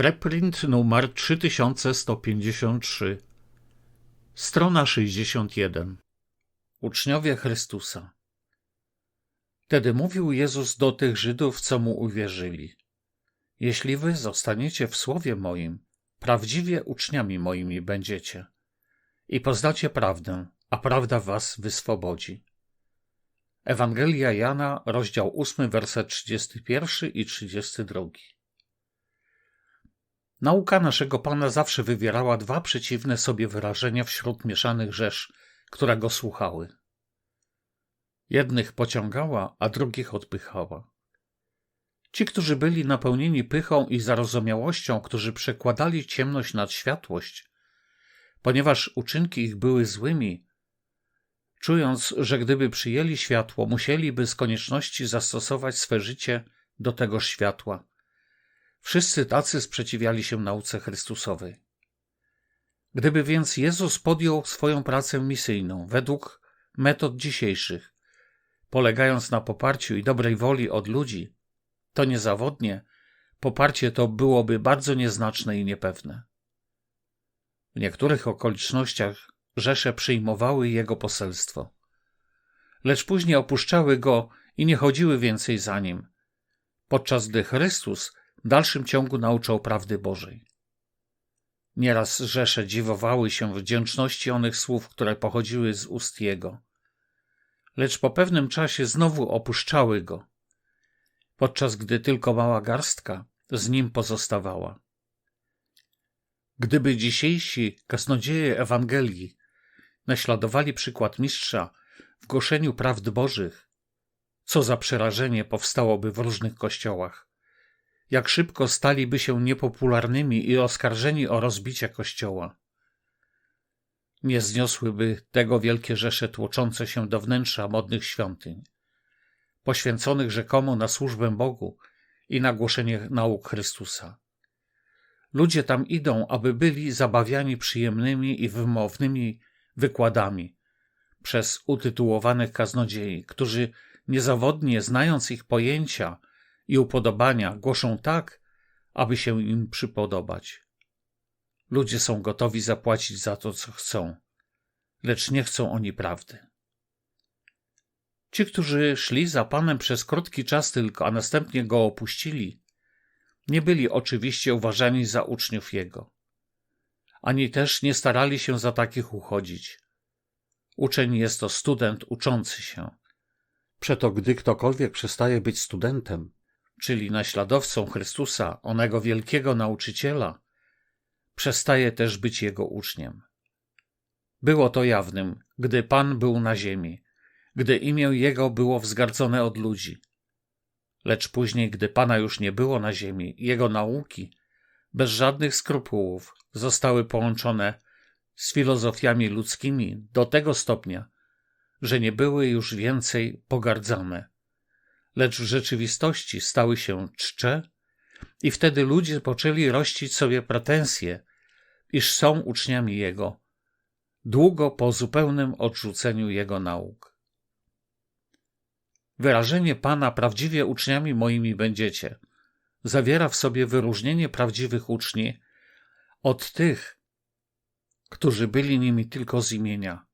Reprint numer 3153 Strona 61 Uczniowie Chrystusa Wtedy mówił Jezus do tych Żydów, co mu uwierzyli. Jeśli wy zostaniecie w słowie moim, prawdziwie uczniami moimi będziecie i poznacie prawdę, a prawda was wyswobodzi. Ewangelia Jana, rozdział 8, werset 31 i 32. Nauka naszego Pana zawsze wywierała dwa przeciwne sobie wyrażenia wśród mieszanych rzesz, które go słuchały. Jednych pociągała, a drugich odpychała. Ci, którzy byli napełnieni pychą i zarozumiałością, którzy przekładali ciemność nad światłość, ponieważ uczynki ich były złymi, czując, że gdyby przyjęli światło, musieliby z konieczności zastosować swe życie do tego światła. Wszyscy tacy sprzeciwiali się nauce Chrystusowej. Gdyby więc Jezus podjął swoją pracę misyjną według metod dzisiejszych, polegając na poparciu i dobrej woli od ludzi, to niezawodnie poparcie to byłoby bardzo nieznaczne i niepewne. W niektórych okolicznościach rzesze przyjmowały jego poselstwo, lecz później opuszczały go i nie chodziły więcej za nim, podczas gdy Chrystus w dalszym ciągu nauczał prawdy Bożej. Nieraz rzesze dziwowały się wdzięczności onych słów, które pochodziły z ust Jego, lecz po pewnym czasie znowu opuszczały Go, podczas gdy tylko mała garstka z Nim pozostawała. Gdyby dzisiejsi kasnodzieje Ewangelii naśladowali przykład mistrza w głoszeniu prawd bożych, co za przerażenie powstałoby w różnych kościołach. Jak szybko staliby się niepopularnymi i oskarżeni o rozbicie kościoła. Nie zniosłyby tego wielkie rzesze tłoczące się do wnętrza modnych świątyń, poświęconych rzekomo na służbę Bogu i na głoszenie nauk Chrystusa. Ludzie tam idą, aby byli zabawiani przyjemnymi i wymownymi wykładami przez utytułowanych kaznodziei, którzy niezawodnie znając ich pojęcia i upodobania, głoszą tak, aby się im przypodobać. Ludzie są gotowi zapłacić za to, co chcą, lecz nie chcą oni prawdy. Ci, którzy szli za Panem przez krótki czas tylko, a następnie go opuścili, nie byli oczywiście uważani za uczniów Jego. Ani też nie starali się za takich uchodzić. Uczeń jest to student uczący się. Przeto gdy ktokolwiek przestaje być studentem, czyli naśladowcą Chrystusa, onego wielkiego nauczyciela, przestaje też być jego uczniem. Było to jawnym, gdy Pan był na ziemi, gdy imię Jego było wzgardzone od ludzi. Lecz później, gdy Pana już nie było na ziemi, Jego nauki, bez żadnych skrupułów, zostały połączone z filozofiami ludzkimi do tego stopnia, że nie były już więcej pogardzane, lecz w rzeczywistości stały się czcze i wtedy ludzie poczęli rościć sobie pretensje, iż są uczniami Jego, długo po zupełnym odrzuceniu Jego nauk. Wyrażenie Pana prawdziwie uczniami moimi będziecie zawiera w sobie wyróżnienie prawdziwych uczni od tych, którzy byli nimi tylko z imienia.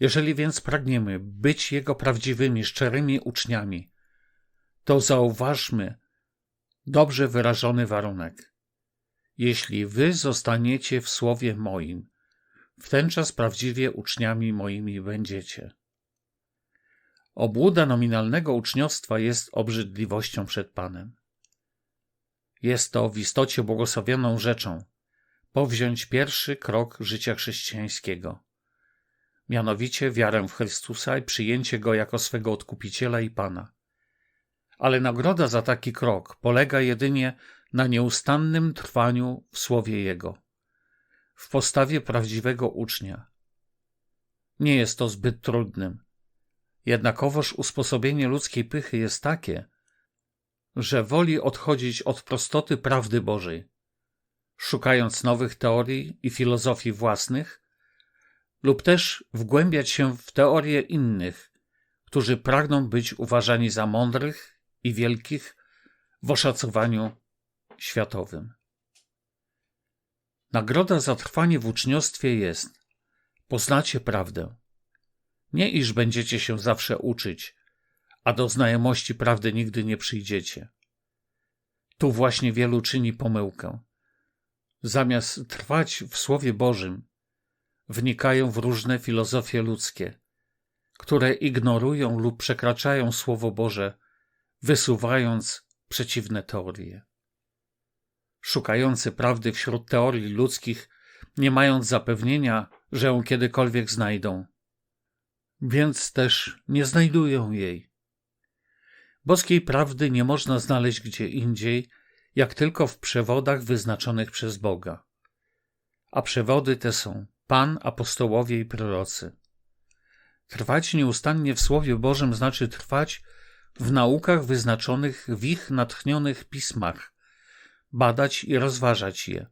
Jeżeli więc pragniemy być Jego prawdziwymi, szczerymi uczniami, to zauważmy dobrze wyrażony warunek. Jeśli wy zostaniecie w słowie moim, w ten czas prawdziwie uczniami moimi będziecie. Obłuda nominalnego uczniostwa jest obrzydliwością przed Panem. Jest to w istocie błogosławioną rzeczą powziąć pierwszy krok życia chrześcijańskiego, mianowicie wiarę w Chrystusa i przyjęcie Go jako swego Odkupiciela i Pana. Ale nagroda za taki krok polega jedynie na nieustannym trwaniu w słowie Jego, w postawie prawdziwego ucznia. Nie jest to zbyt trudnym. Jednakowoż usposobienie ludzkiej pychy jest takie, że woli odchodzić od prostoty prawdy Bożej, szukając nowych teorii i filozofii własnych, lub też wgłębiać się w teorie innych, którzy pragną być uważani za mądrych i wielkich w oszacowaniu światowym. Nagroda za trwanie w uczniostwie jest: poznacie prawdę. Nie iż będziecie się zawsze uczyć, a do znajomości prawdy nigdy nie przyjdziecie. Tu właśnie wielu czyni pomyłkę. Zamiast trwać w Słowie Bożym, wnikają w różne filozofie ludzkie, które ignorują lub przekraczają Słowo Boże, wysuwając przeciwne teorie. Szukający prawdy wśród teorii ludzkich, nie mając zapewnienia, że ją kiedykolwiek znajdą, więc też nie znajdują jej. Boskiej prawdy nie można znaleźć gdzie indziej, jak tylko w przewodach wyznaczonych przez Boga. A przewody te są Pan, apostołowie i prorocy. Trwać nieustannie w Słowie Bożym znaczy trwać w naukach wyznaczonych w ich natchnionych pismach, badać i rozważać je,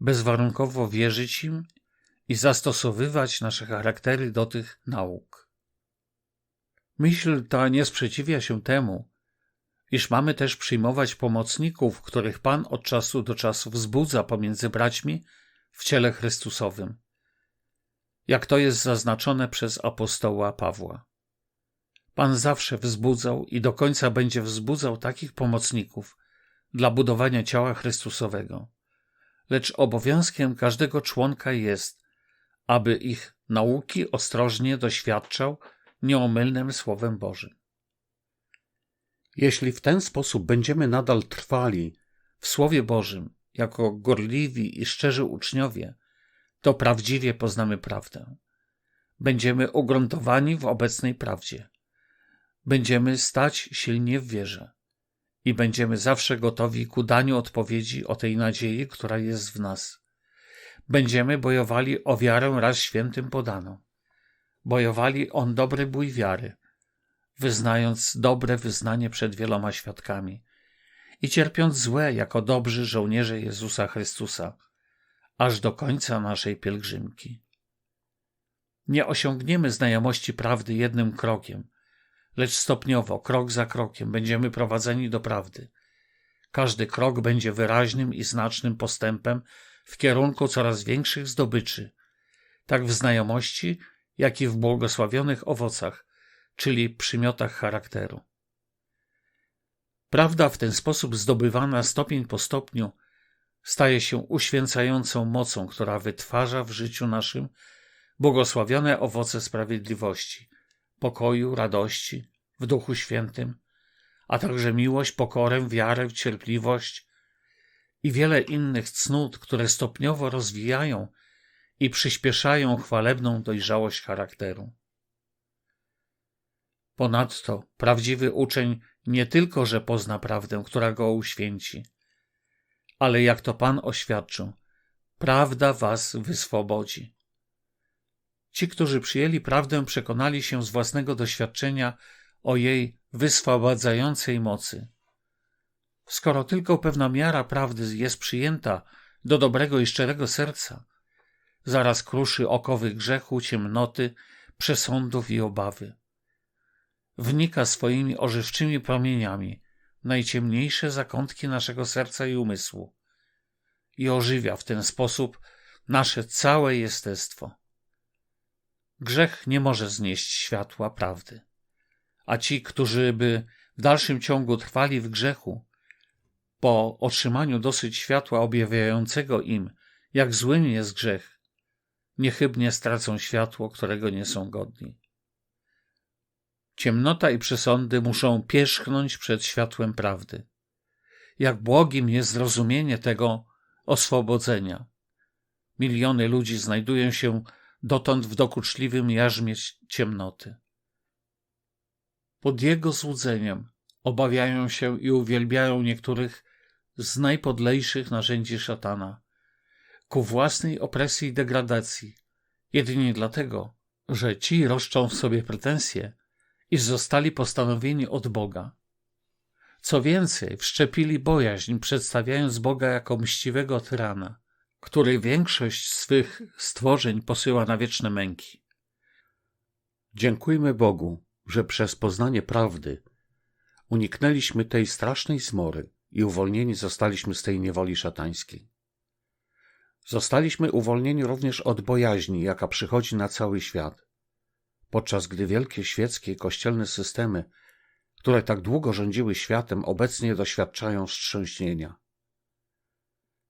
bezwarunkowo wierzyć im i zastosowywać nasze charaktery do tych nauk. Myśl ta nie sprzeciwia się temu, iż mamy też przyjmować pomocników, których Pan od czasu do czasu wzbudza pomiędzy braćmi w ciele Chrystusowym, jak to jest zaznaczone przez apostoła Pawła. Pan zawsze wzbudzał i do końca będzie wzbudzał takich pomocników dla budowania ciała Chrystusowego. Lecz obowiązkiem każdego członka jest, aby ich nauki ostrożnie doświadczał nieomylnym Słowem Bożym. Jeśli w ten sposób będziemy nadal trwali w Słowie Bożym jako gorliwi i szczerzy uczniowie, to prawdziwie poznamy prawdę. Będziemy ugruntowani w obecnej prawdzie. Będziemy stać silnie w wierze i będziemy zawsze gotowi ku daniu odpowiedzi o tej nadziei, która jest w nas. Będziemy bojowali o wiarę raz świętym podaną. Bojowali on dobry bój wiary, wyznając dobre wyznanie przed wieloma świadkami i cierpiąc złe jako dobrzy żołnierze Jezusa Chrystusa, aż do końca naszej pielgrzymki. Nie osiągniemy znajomości prawdy jednym krokiem, lecz stopniowo, krok za krokiem, będziemy prowadzeni do prawdy. Każdy krok będzie wyraźnym i znacznym postępem w kierunku coraz większych zdobyczy, tak w znajomości, jak i w błogosławionych owocach, czyli przymiotach charakteru. Prawda w ten sposób zdobywana stopień po stopniu staje się uświęcającą mocą, która wytwarza w życiu naszym błogosławione owoce sprawiedliwości, pokoju, radości w Duchu Świętym, a także miłość, pokorę, wiarę, cierpliwość i wiele innych cnót, które stopniowo rozwijają i przyspieszają chwalebną dojrzałość charakteru. Ponadto prawdziwy uczeń nie tylko, że pozna prawdę, która go uświęci, ale jak to Pan oświadczył, prawda was wyswobodzi. Ci, którzy przyjęli prawdę, przekonali się z własnego doświadczenia o jej wyswobadzającej mocy. Skoro tylko pewna miara prawdy jest przyjęta do dobrego i szczerego serca, zaraz kruszy okowy grzechu, ciemnoty, przesądów i obawy. Wnika swoimi ożywczymi promieniami najciemniejsze zakątki naszego serca i umysłu i ożywia w ten sposób nasze całe jestestwo. Grzech nie może znieść światła prawdy, a ci, którzy by w dalszym ciągu trwali w grzechu, po otrzymaniu dosyć światła objawiającego im, jak złym jest grzech, niechybnie stracą światło, którego nie są godni. Ciemnota i przesądy muszą pierzchnąć przed światłem prawdy. Jak błogim jest zrozumienie tego oswobodzenia. Miliony ludzi znajdują się dotąd w dokuczliwym jarzmie ciemnoty. Pod jego złudzeniem obawiają się i uwielbiają niektórych z najpodlejszych narzędzi szatana, ku własnej opresji i degradacji, jedynie dlatego, że ci roszczą w sobie pretensje, iż zostali postanowieni od Boga. Co więcej, wszczepili bojaźń, przedstawiając Boga jako mściwego tyrana, który większość swych stworzeń posyła na wieczne męki. Dziękujmy Bogu, że przez poznanie prawdy uniknęliśmy tej strasznej zmory i uwolnieni zostaliśmy z tej niewoli szatańskiej. Zostaliśmy uwolnieni również od bojaźni, jaka przychodzi na cały świat, podczas gdy wielkie świeckie i kościelne systemy, które tak długo rządziły światem, obecnie doświadczają wstrząśnienia.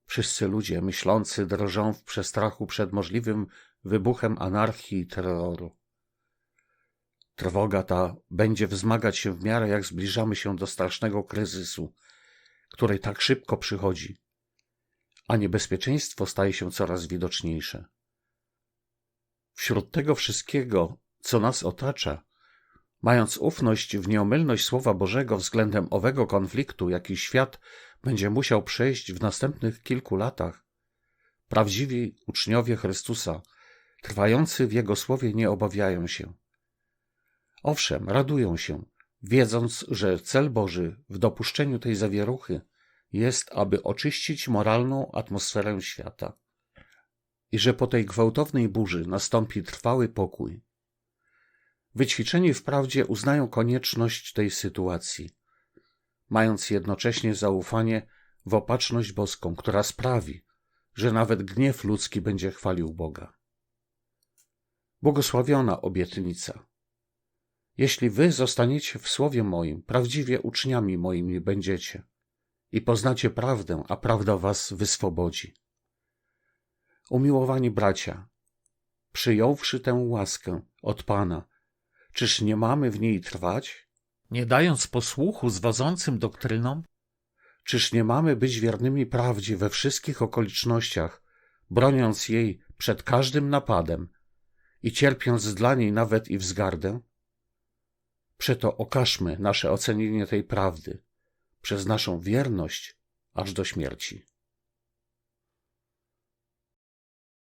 Wszyscy ludzie myślący drżą w przestrachu przed możliwym wybuchem anarchii i terroru. Trwoga ta będzie wzmagać się w miarę jak zbliżamy się do strasznego kryzysu, który tak szybko przychodzi, a niebezpieczeństwo staje się coraz widoczniejsze. Wśród tego wszystkiego, co nas otacza, mając ufność w nieomylność Słowa Bożego względem owego konfliktu, jaki świat będzie musiał przejść w następnych kilku latach, prawdziwi uczniowie Chrystusa, trwający w Jego słowie, nie obawiają się. Owszem, radują się, wiedząc, że cel Boży w dopuszczeniu tej zawieruchy jest, aby oczyścić moralną atmosferę świata i że po tej gwałtownej burzy nastąpi trwały pokój. Wyćwiczeni wprawdzie uznają konieczność tej sytuacji, mając jednocześnie zaufanie w opatrzność boską, która sprawi, że nawet gniew ludzki będzie chwalił Boga. Błogosławiona obietnica. Jeśli wy zostaniecie w słowie moim, prawdziwie uczniami moimi będziecie i poznacie prawdę, a prawda was wyswobodzi. Umiłowani bracia, przyjąwszy tę łaskę od Pana, czyż nie mamy w niej trwać? Nie dając posłuchu zwodzącym doktrynom? Czyż nie mamy być wiernymi prawdzie we wszystkich okolicznościach, broniąc jej przed każdym napadem i cierpiąc dla niej nawet i wzgardę? Przeto okażmy nasze ocenienie tej prawdy przez naszą wierność aż do śmierci.